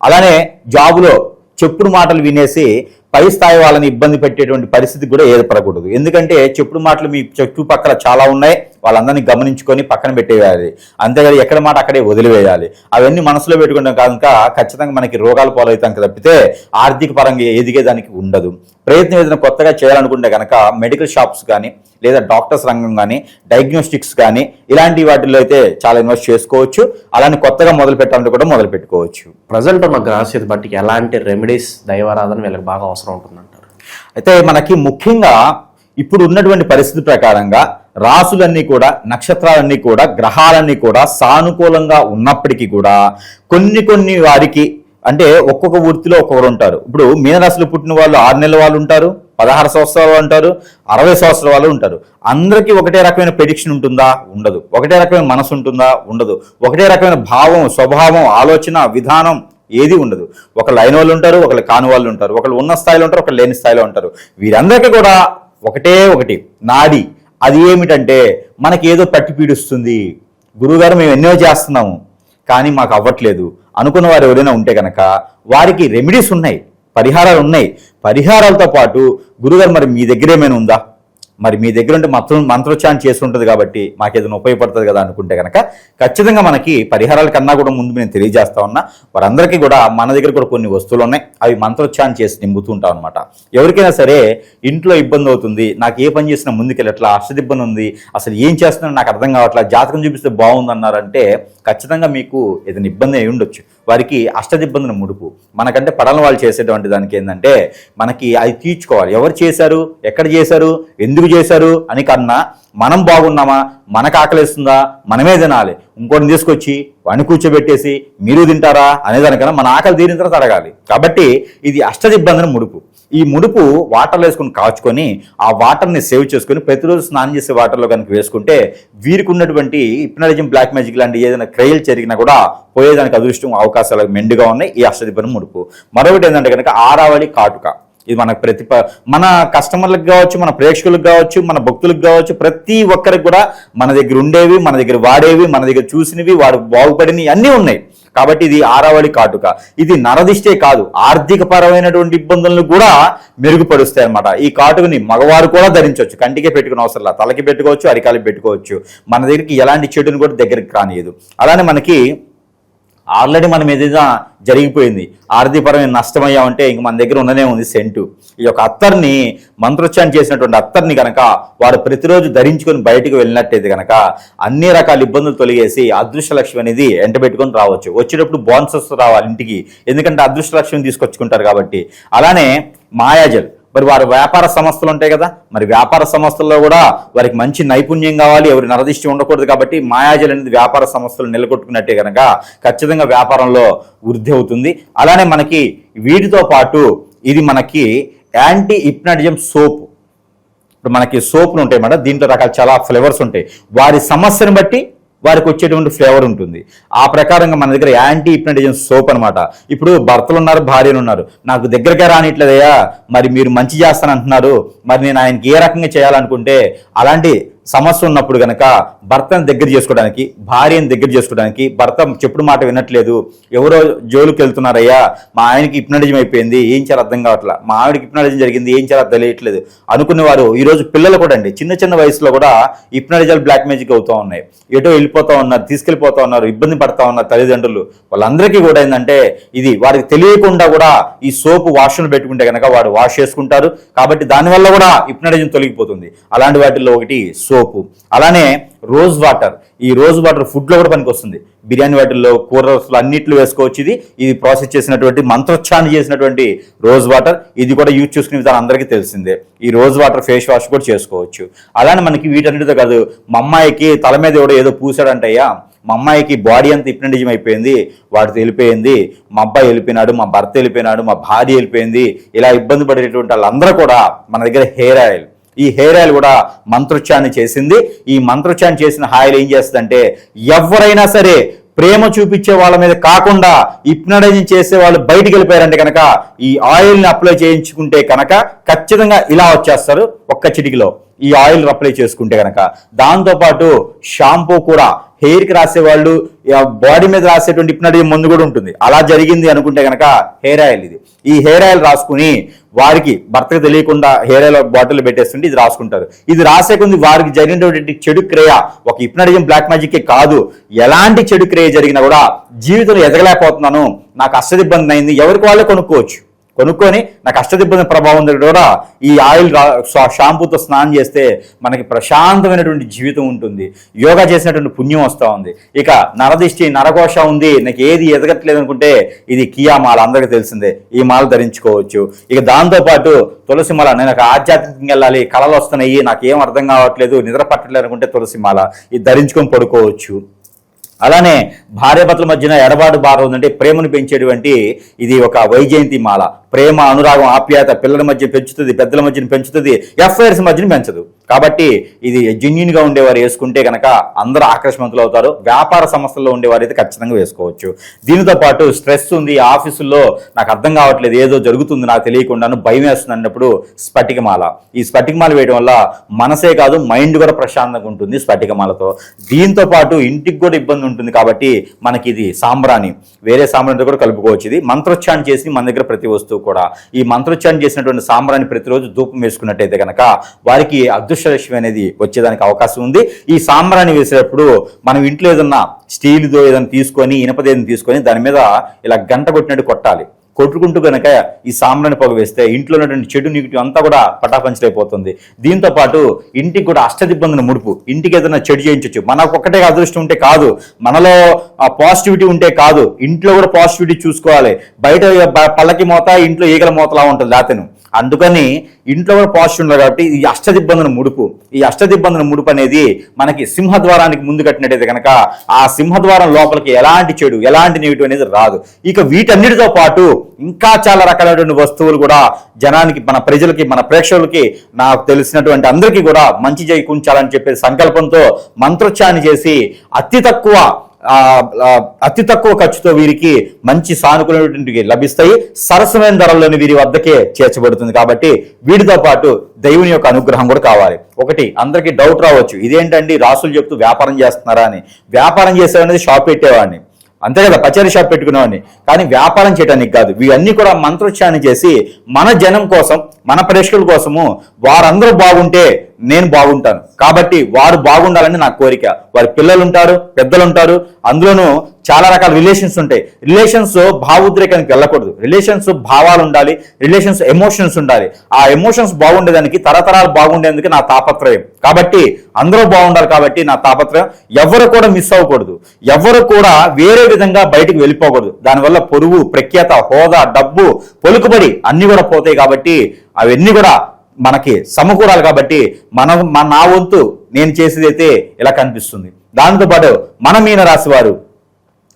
అలానే జాబ్లో చెప్పుడు మాటలు వినేసి పై స్థాయి వాళ్ళని ఇబ్బంది పెట్టేటువంటి పరిస్థితి కూడా ఏర్పడకూడదు. ఎందుకంటే చెప్పుడు మాటలు మీ చుట్టుపక్కల చాలా ఉన్నాయి. వాళ్ళందరినీ గమనించుకొని పక్కన పెట్టేయాలి. అంతేగాని ఎక్కడ మాట అక్కడే వదిలివేయాలి. అవన్నీ మనసులో పెట్టుకుంటాం కనుక ఖచ్చితంగా మనకి రోగాలు పాలవుతాం తప్పితే ఆర్థిక పరంగా ఎదిగేదానికి ఉండదు. ప్రయత్నం ఏదైనా కొత్తగా చేయాలనుకుంటే కనుక మెడికల్ షాప్స్ కానీ లేదా డాక్టర్స్ రంగం కానీ డయాగ్నోస్టిక్స్ కానీ ఇలాంటి వాటిల్లో అయితే చాలా ఇన్వెస్ట్ చేసుకోవచ్చు. అలానే కొత్తగా మొదలు పెట్టాలంటే కూడా మొదలు పెట్టుకోవచ్చు. ప్రజెంట్ ఉన్న గ్రహస్థితి బట్టి ఎలాంటి రెమెడీస్ దైవారాధన వీళ్ళకి బాగా అవసరం ఉంటుందంటారు? అయితే మనకి ముఖ్యంగా ఇప్పుడు ఉన్నటువంటి పరిస్థితి ప్రకారంగా రాసులన్నీ కూడా నక్షత్రాలన్నీ కూడా గ్రహాలన్నీ కూడా సానుకూలంగా ఉన్నప్పటికీ కూడా కొన్ని కొన్ని వారికి అంటే ఒక్కొక్క వృత్తిలో ఒక్కొక్కరు ఉంటారు. ఇప్పుడు మీనరాశిలో పుట్టిన వాళ్ళు ఆరు నెలల వాళ్ళు ఉంటారు పదహారు సంవత్సరాల వాళ్ళు ఉంటారు అరవై సంవత్సరాల వాళ్ళు ఉంటారు. అందరికీ ఒకటే రకమైన ప్రెడిక్షన్ ఉంటుందా? ఉండదు. ఒకటే రకమైన మనసు ఉంటుందా? ఉండదు. ఒకటే రకమైన భావం స్వభావం ఆలోచన విధానం ఏది ఉండదు. ఒక లైన్ వాళ్ళు ఉంటారు ఒకళ్ళు కాని వాళ్ళు ఉంటారు. ఒకళ్ళు ఉన్న స్థాయిలో ఉంటారు ఒకళ్ళు లేని స్థాయిలో ఉంటారు. వీరందరికీ కూడా ఒకటే ఒకటి నాడి. అది ఏమిటంటే మనకి ఏదో పట్టి పీడిస్తుంది. గురువుగారు మేము ఎన్నో చేస్తున్నాము కానీ మాకు అవ్వట్లేదు. అనుకున్న వారు ఎవరైనా ఉంటే కనుక వారికి రెమెడీస్ ఉన్నాయి పరిహారాలు ఉన్నాయి. పరిహారాలతో పాటు గురుగారు మరి మీ దగ్గర ఏమైనా ఉందా? మరి మీ దగ్గర ఉంటే మంత్రం మంత్రోచ్చారణ చేసి ఉంటుంది కాబట్టి మాకు ఏదైనా ఉపయోగపడుతుంది కదా అనుకుంటే కనుక ఖచ్చితంగా మనకి పరిహారాల కన్నా కూడా ముందు నేను తెలియజేస్తా ఉన్నా. వారందరికీ కూడా మన దగ్గర కూడా కొన్ని వస్తువులు ఉన్నాయి అవి మంత్రోచ్చారణ చేసి నింపుతూ ఉంటాం అనమాట ఎవరికైనా సరే ఇంట్లో ఇబ్బంది అవుతుంది నాకు ఏ పని చేసినా ముందుకెళ్ళట్లా అష్టది ఇబ్బంది ఉంది అసలు ఏం చేస్తున్నా నాకు అర్థం కావట్లా జాతకం చూపిస్తే బాగుంది అన్నారంటే ఖచ్చితంగా మీకు ఏదైనా ఇబ్బంది అయి ఉండొచ్చు. వారికి అష్టదిబ్బందుల ముడుపు. మనకంటే పడన వాళ్ళు చేసేటువంటి దానికి ఏంటంటే మనకి అది తీర్చుకోవాలి. ఎవరు చేశారు? ఎక్కడ చేశారు? ఎందుకు చేశారు? అని కన్నా మనం బాగున్నామా? మనకు ఆకలిస్తుందా? మనమే తినాలి. ఇంకోటిని తీసుకొచ్చి వాడిని కూర్చోబెట్టేసి మీరు తింటారా? అనేదానికన్నా మన ఆకలి తీరిన తర్వాత అడగాలి. కాబట్టి ఇది అష్టదిబ్బందన ముడుపు. ఈ ముడుపు వాటర్లో వేసుకుని కాచుకొని ఆ వాటర్ని సేవ్ చేసుకొని ప్రతిరోజు స్నానం చేసే వాటర్లో కనుక వేసుకుంటే వీరికి ఉన్నటువంటి హిప్నటిజం బ్లాక్ మ్యాజిక్ లాంటి ఏదైనా క్రయలు జరిగినా కూడా పోయేదానికి అదృష్టం అవకాశాలు మెండుగా ఉన్నాయి. ఈ అష్టదిబ్బన ముడుపు. మరొకటి ఏంటంటే కనుక ఆరావళి కాటుక. ఇది మనకు ప్రతి మన కస్టమర్లకు కావచ్చు మన ప్రేక్షకులకు కావచ్చు మన భక్తులకు కావచ్చు ప్రతి ఒక్కరికి కూడా మన దగ్గర ఉండేవి మన దగ్గర వాడేవి మన దగ్గర చూసినవి వాడు బాగుపడినవి అన్నీ ఉన్నాయి. కాబట్టి ఇది ఆరావళి కాటుక. ఇది నరదిష్టే కాదు ఆర్థిక పరమైనటువంటి ఇబ్బందులను కూడా మెరుగుపరుస్తాయి అన్నమాట ఈ కాటుకని మగవారు కూడా ధరించవచ్చు. కంటికే పెట్టుకుని అవసరంలా తలకి పెట్టుకోవచ్చు అరికాలకి పెట్టుకోవచ్చు. మన దగ్గరికి ఎలాంటి చెడుని కూడా దగ్గరికి రానియదు అలానే మనకి ఆల్రెడీ మనం ఏదైనా జరిగిపోయింది ఆర్థికపరమైన నష్టమయ్యామంటే ఇంక మన దగ్గర ఉండనే ఉంది సెంటు. ఈ యొక్క అత్తర్ని మంత్రోచ్చారణ చేసినటువంటి అత్తర్ని కనుక వారు ప్రతిరోజు ధరించుకొని బయటకు వెళ్ళినట్టయితే కనుక అన్ని రకాల ఇబ్బందులు తొలగేసి అదృష్ట లక్ష్మి అనేది ఎంటబెట్టుకొని రావచ్చు. వచ్చేటప్పుడు బోన్సస్ రావాలి ఇంటికి. ఎందుకంటే అదృష్ట లక్ష్మిని తీసుకొచ్చుకుంటారు కాబట్టి. అలానే మాయాజల్. మరి వారి వ్యాపార సంస్థలు ఉంటాయి కదా మరి వ్యాపార సంస్థల్లో కూడా వారికి మంచి నైపుణ్యం కావాలి ఎవరి నరదిష్టి ఉండకూడదు కాబట్టి మాయాజల్ అనేది వ్యాపార సంస్థలు నిలకొట్టుకున్నట్టే కనుక ఖచ్చితంగా వ్యాపారంలో వృద్ధి అవుతుంది. అలానే మనకి వీటితో పాటు ఇది మనకి యాంటీ ఇప్నటిజం సోప్. ఇప్పుడు మనకి సోపులు ఉంటాయి మేడం దీంట్లో రకాల చాలా ఫ్లేవర్స్ ఉంటాయి. వారి సమస్యను బట్టి వారికి వచ్చేటువంటి ఫ్లేవర్ ఉంటుంది. ఆ ప్రకారంగా మన దగ్గర యాంటీ హిప్నటిజం సోప్ అనమాట ఇప్పుడు భర్తలు ఉన్నారు భార్యలు ఉన్నారు. నాకు దగ్గరగా రానిట్లేదయ్యా. మరి మీరు మంచి చేస్తానంటున్నారు. మరి నేను ఆయనకి ఏ రకంగా చేయాలనుకుంటే అలాంటి సమస్య ఉన్నప్పుడు గనక భర్తను దగ్గర చేసుకోవడానికి భార్యను దగ్గర చేసుకోవడానికి భర్త చెప్పుడు మాట వినట్లేదు. ఎవరో జోలికి వెళ్తున్నారయ్యా మా ఆయనకి హిప్నటిజం అయిపోయింది ఏం చేయాలి అర్థం కావట్లా. మా ఆవిడకి హిప్నటిజం జరిగింది ఏం చేయాలో తెలియట్లేదు. అనుకునేవారు ఈరోజు పిల్లలు కూడా అండి చిన్న చిన్న వయసులో కూడా హిప్నటిజల్ బ్లాక్ మ్యాజిక్ అవుతూ ఉన్నాయి. ఎటో వెళ్ళిపోతా ఉన్నారు తీసుకెళ్ళిపోతా ఉన్నారు ఇబ్బంది పడతా ఉన్నారు తల్లిదండ్రులు. వాళ్ళందరికీ కూడా ఏంటంటే ఇది వారికి తెలియకుండా కూడా ఈ సోపు వాష్ను పెట్టుకుంటే కనుక వాడు వాష్ చేసుకుంటారు. కాబట్టి దానివల్ల కూడా హిప్నటిజం తొలగిపోతుంది. అలాంటి వాటిల్లో ఒకటి సోపు అలానే రోజ్ వాటర్. ఈ రోజ్ వాటర్ ఫుడ్లో కూడా పనికి వస్తుంది బిర్యానీ వాటిల్లో కూర రసాలు అన్నిట్లు వేసుకోవచ్చు ఇది. ఇది ప్రాసెస్ చేసినటువంటి మంత్రోచ్చారణ చేసినటువంటి రోజ్ వాటర్. ఇది కూడా యూజ్ చేసుకునే విధానం అందరికీ తెలిసిందే. ఈ రోజ్ వాటర్ ఫేస్ వాష్ కూడా చేసుకోవచ్చు. అలానే మనకి వీటన్నిటితో కాదు మా అమ్మాయికి తల మీద ఎవడో ఏదో పూసాడంటయ్యా. మా అమ్మాయికి బాడీ అంతా హిప్నటిజం అయిపోయింది. వాడితో వెళ్ళిపోయింది. మా అబ్బాయి వెళ్ళిపోయినాడు మా భర్త వెళ్ళిపోయినాడు మా భార్య వెళ్ళిపోయింది. ఇలా ఇబ్బంది పడేటువంటి వాళ్ళందరూ కూడా మన దగ్గర హెయిర్ ఆయిల్. ఈ హెయిర్ ఆయిల్ కూడా మంత్రోచ్చారణ చేసింది. ఈ మంత్రోచ్చారణ చేసిన ఆయిల్ ఏం చేస్తుందంటే ఎవరైనా సరే ప్రేమ చూపించే వాళ్ళ మీద కాకుండా హిప్నటైజింగ్ చేసే వాళ్ళు బయటికి వెళ్ళిపోయారంటే కనుక ఈ ఆయిల్ని అప్లై చేయించుకుంటే కనుక ఖచ్చితంగా ఇలా వచ్చేస్తారు ఒక్క చిటికిలో. ఈ ఆయిల్ అప్లై చేసుకుంటే కనుక దాంతోపాటు షాంపూ కూడా హెయిర్కి రాసేవాళ్ళు బాడీ మీద రాసేటువంటి హిప్నటిజం మందు కూడా ఉంటుంది. అలా జరిగింది అనుకుంటే కనుక హెయిర్ ఆయిల్ ఇది. ఈ హెయిర్ ఆయిల్ రాసుకుని వారికి భర్తకు తెలియకుండా హెయిర్ ఆయిల్ బాటిల్ పెట్టేస్తుంటే ఇది రాసుకుంటారు. ఇది రాసే కొంది వారికి జరిగినటువంటి చెడు క్రియ ఒక హిప్నటిజం బ్లాక్ మ్యాజిక్ కాదు. ఎలాంటి చెడు క్రియ జరిగినా కూడా జీవితంలో ఎదగలేకపోతున్నాను. నాకు అస్సలు ఇబ్బంది అయింది. ఎవరికి వాళ్ళే కొనుక్కోవచ్చు. కొనుక్కొని నాకు అష్టదిబ్బంది ప్రభావం దగ్గర కూడా ఈ ఆయిల్ షాంపూతో స్నానం చేస్తే మనకి ప్రశాంతమైనటువంటి జీవితం ఉంటుంది. యోగా చేసినటువంటి పుణ్యం వస్తూ ఉంది. ఇక నరదిష్టి నరఘోష ఉంది. నాకు ఏది ఎదగట్లేదు అనుకుంటే ఇది కియా మాల. అందరికీ తెలిసిందే. ఈ మాల ధరించుకోవచ్చు. ఇక దాంతోపాటు తులసి మాల. నేను ఒక ఆధ్యాత్మికంగా వెళ్ళాలి. కళలు వస్తున్నాయి. నాకు ఏం అర్థం కావట్లేదు. నిద్ర పట్టలేదు అనుకుంటే తులసి మాల. ఇది ధరించుకొని పడుకోవచ్చు. అలానే భార్యాభర్తల మధ్యన ఎడబాటు బాగా ఉందంటే ప్రేమను పెంచేటువంటి ఇది ఒక వైజయంతి మాల. ప్రేమ అనురాగం ఆప్యాయత పిల్లల మధ్య పెంచుతుంది పెద్దల మధ్యన పెంచుతుంది ఎఫ్ఐఆర్స్ మధ్యన పెంచదు. కాబట్టి ఇది జెన్యున్గా ఉండేవారు వేసుకుంటే కనుక అందరూ ఆకర్షవంతులు అవుతారు. వ్యాపార సంస్థల్లో ఉండేవారు అయితే ఖచ్చితంగా వేసుకోవచ్చు. దీనితో పాటు స్ట్రెస్ ఉంది ఆఫీసుల్లో నాకు అర్థం కావట్లేదు ఏదో జరుగుతుంది నాకు తెలియకుండాను భయం వేస్తుంది అన్నప్పుడు స్ఫటికమాల. ఈ స్ఫటికమాల వేయడం వల్ల మనసే కాదు మైండ్ కూడా ప్రశాంతంగా ఉంటుంది స్ఫటికమాలతో. దీంతో పాటు ఇంటికి కూడా ఇబ్బంది ఉంటుంది కాబట్టి మనకి ఇది సాంబ్రాణి. వేరే సాంబ్రాణితో కూడా కలుపుకోవచ్చు ఇది. మంత్రోచ్చారణ చేసి మన దగ్గర ప్రతి వస్తువు కూడా. ఈ మంత్రోచ్చారణ చేసినటువంటి సాంబ్రాణి ప్రతిరోజు ధూపం వేసుకున్నట్టయితే కనుక వారికి అదృష్టలక్ష్మి అనేది వచ్చేదానికి అవకాశం ఉంది. ఈ సాంబ్రాన్ని వేసేటప్పుడు మనం ఇంట్లో ఏదన్నా స్టీల్దో ఏదైనా తీసుకొని ఇనపదేదైనా తీసుకొని దాని మీద ఇలా గంట కొట్టినట్టు కొట్టాలి. కొట్టుకుంటూ కనుక ఈ సాంబ్రాన్ని పొగ వేస్తే ఇంట్లో ఉన్నటువంటి చెడు నీటి అంతా కూడా పటాపంచలైపోతుంది. దీంతో పాటు ఇంటికి కూడా అష్టదిబ్బందుల ముడుపు. ఇంటికి ఏదైనా చెడు చేయించవచ్చు మనకు ఒక్కటే అదృష్టం ఉంటే కాదు. మనలో పాజిటివిటీ ఉంటే కాదు. ఇంట్లో కూడా పాజిటివిటీ చూసుకోవాలి. బయట పళ్ళకి పల్లకి మోత ఇంట్లో ఈగల మోతలా ఉంటుంది. లేతను. అందుకని ఇంట్లో కూడా పాజిటివ్ ఉండాలి కాబట్టి ఈ అష్టదిబ్బందుల ముడుపు. ఈ అష్టదిబ్బందుల ముడుపు అనేది మనకి సింహద్వారానికి ముందు కట్టినట్టయితే కనుక ఆ సింహద్వారం లోపలికి ఎలాంటి చెడు ఎలాంటి నెగిటివ్ అనేది రాదు. ఇక వీటన్నిటితో పాటు ఇంకా చాలా రకాలైనటువంటి వస్తువులు కూడా జనానికి మన ప్రజలకి మన ప్రేక్షకులకి నాకు తెలిసినటువంటి అందరికీ కూడా మంచి చేకూర్చాలని చెప్పే సంకల్పంతో మంత్రోచ్చారణ చేసి అతి తక్కువ అతి తక్కువ ఖర్చుతో వీరికి మంచి సానుకూలమైనటువంటి లభిస్తాయి. సరసమైన ధరల్లోని వీరి వద్దకే చేర్చబడుతుంది కాబట్టి వీటితో పాటు దైవుని యొక్క అనుగ్రహం కూడా కావాలి. ఒకటి అందరికీ డౌట్ రావచ్చు. ఇదేంటండి? రాసులు చెప్తూ వ్యాపారం చేస్తున్నారా అని. వ్యాపారం చేసేవాడిని షాప్ పెట్టేవాడిని. అంతే కదా పచారీ షాప్ పెట్టుకునేవాడిని. కానీ వ్యాపారం చేయడానికి కాదు. ఇవన్నీ కూడా మంత్రోచ్చారణ చేసి మన జనం కోసం మన ప్రేక్షకుల కోసము వారందరూ బాగుంటే నేను బాగుంటాను. కాబట్టి వారు బాగుండాలని నా కోరిక. వారి పిల్లలు ఉంటారు పెద్దలు ఉంటారు అందులోనూ చాలా రకాల రిలేషన్స్ ఉంటాయి. రిలేషన్స్ భావోద్రేకానికి వెళ్ళకూడదు. రిలేషన్స్ భావాలు ఉండాలి రిలేషన్స్ ఎమోషన్స్ ఉండాలి. ఆ ఎమోషన్స్ బాగుండేదానికి తరతరాలు బాగుండేందుకు నా తాపత్రయం. కాబట్టి అందరూ బాగుండాలి కాబట్టి నా తాపత్రయం ఎవరు కూడా మిస్ అవ్వకూడదు. ఎవరు కూడా వేరే విధంగా బయటికి వెళ్ళిపోకూడదు. దానివల్ల పొరుగు ప్రఖ్యాత హోదా డబ్బు పొలుకుబడి అన్ని కూడా పోతాయి కాబట్టి అవన్నీ కూడా మనకి సమకూరాలి కాబట్టి మనం మన నా వంతు నేను చేసేదైతే ఇలా కనిపిస్తుంది. దాంతోపాటు మన మీనరాశి వారు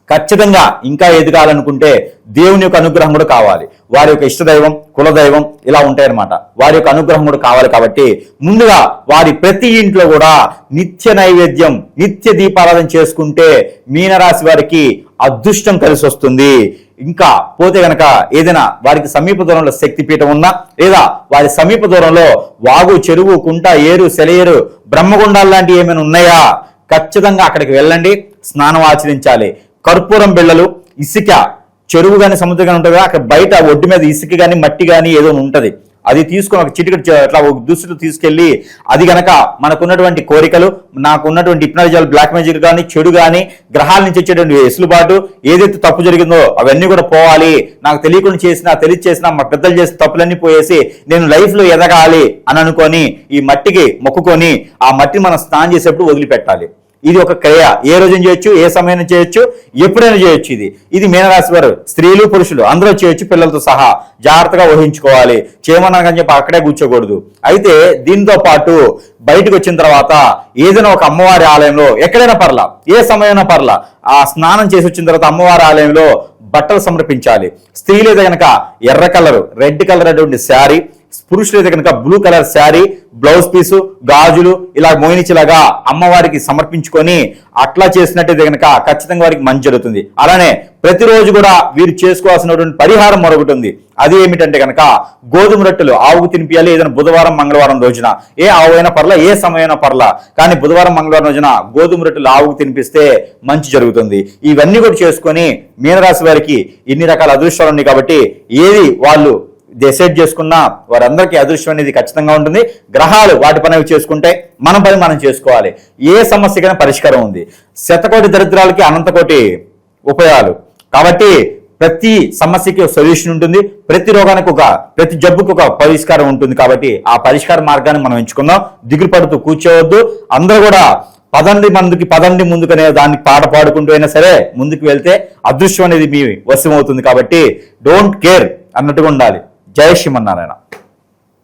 ఖచ్చితంగా ఇంకా ఎదగాలనుకుంటే దేవుని యొక్క అనుగ్రహం కూడా కావాలి. వారి యొక్క ఇష్టదైవం కులదైవం ఇలా ఉంటాయన్నమాట. వారి యొక్క అనుగ్రహం కూడా కావాలి కాబట్టి ముందుగా వారి ప్రతి ఇంట్లో కూడా నిత్య నైవేద్యం నిత్య దీపారాధన చేసుకుంటే మీనరాశి వారికి అదృష్టం కలిసి వస్తుంది. ఇంకా పోతే గనక ఏదైనా వారికి సమీప దూరంలో శక్తిపీఠం ఉన్నా లేదా వారి సమీప దూరంలో వాగు చెరువు కుంట ఏరు సెలయేరు బ్రహ్మగుండాలు లాంటివి ఏమైనా ఉన్నాయా? ఖచ్చితంగా అక్కడికి వెళ్ళండి. స్నానం ఆచరించాలి. కర్పూరం బిళ్ళలు ఇసుక చెరువు కానీ సముద్రం కానీ ఉంటుంది కదా, అక్కడ బయట ఒడ్డు మీద ఇసుక కానీ మట్టి కానీ ఏదో ఉంటుంది. అది తీసుకొని ఒక చిటికెట్ అట్లా ఒక దుస్తులు తీసుకెళ్ళి అది గనక మనకున్నటువంటి కోరికలు నాకున్నటువంటి హిప్నాలజీ బ్లాక్ మ్యాజిక్ కానీ చెడు కానీ గ్రహాల నుంచి వచ్చేటువంటి వెసులుబాటు ఏదైతే తప్పు జరిగిందో అవన్నీ కూడా పోవాలి. నాకు తెలియకుండా చేసినా తెలిసి చేసినా మా పెద్దలు చేసిన తప్పులన్నీ పోయేసి నేను లైఫ్లో ఎదగాలి అని అనుకొని ఈ మట్టికి మొక్కుకొని ఆ మట్టిని మనం స్నానం చేసేప్పుడు వదిలిపెట్టాలి. ఇది ఒక క్రియ. ఏ రోజున చేయొచ్చు? ఏ సమయంలో చేయొచ్చు? ఎప్పుడైనా చేయొచ్చు ఇది. ఇది మీనరాశి వారు. స్త్రీలు పురుషులు అందరూ చేయొచ్చు పిల్లలతో సహా. జాగ్రత్తగా వహించుకోవాలి చేయమన్నాకని చెప్పి అక్కడే కూర్చోకూడదు. అయితే దీంతో పాటు బయటకు వచ్చిన తర్వాత ఏదైనా ఒక అమ్మవారి ఆలయంలో ఎక్కడైనా పర్లా ఏ సమయమైనా పర్లా ఆ స్నానం చేసి వచ్చిన తర్వాత అమ్మవారి ఆలయంలో బట్టలు సమర్పించాలి. స్త్రీలు అయితే కనుక ఎర్ర కలర్ రెడ్ కలర్ అటువంటి శారీ పురుషులు కనుక blue colour sari blouse piece గాజులు ఇలా మోయినిచ్చిలాగా అమ్మవారికి సమర్పించుకొని అట్లా చేసినట్టయితే కనుక ఖచ్చితంగా వారికి మంచి జరుగుతుంది. అలానే ప్రతిరోజు కూడా వీరు చేసుకోవాల్సినటువంటి పరిహారం మరొకటి ఉంది. అది ఏమిటంటే కనుక గోధుమ రొట్టెలు ఆవుకు తినిపించాలి ఏదైనా బుధవారం మంగళవారం రోజున. ఏ ఆవు అయినా పర్లా ఏ సమయమైనా పర్లా. కానీ బుధవారం మంగళవారం రోజున గోధుమ రొట్టెలు ఆవుకు తినిపిస్తే మంచి జరుగుతుంది. ఇవన్నీ కూడా చేసుకొని మీనరాశి వారికి ఇన్ని రకాల అదృష్టాలు ఉన్నాయి కాబట్టి ఏది వాళ్ళు డిసైడ్ చేసుకున్న వారందరికీ అదృష్టం అనేది ఖచ్చితంగా ఉంటుంది. గ్రహాలు వాటి పని చేసుకుంటే మన పని మనం చేసుకోవాలి. ఏ సమస్యకైనా పరిష్కారం ఉంది. శతకోటి దరిద్రాలకి అనంతకోటి ఉపాయాలు కాబట్టి ప్రతి సమస్యకి సొల్యూషన్ ఉంటుంది. ప్రతి రోగానికి ఒక ప్రతి జబ్బుకి ఒక పరిష్కారం ఉంటుంది. కాబట్టి ఆ పరిష్కార మార్గాన్ని మనం ఎంచుకుందాం. దిగులు పడుతూ కూర్చోవద్దు. అందరూ కూడా పదండి మందుకి పదండి ముందుకనే దాన్ని పాట పాడుకుంటూ అయినా సరే ముందుకు వెళ్తే అదృష్టం అనేది మీ వశం అవుతుంది కాబట్టి డోంట్ కేర్ అన్నట్టుగా ఉండాలి. జయ శ్రీమన్నారాయణ.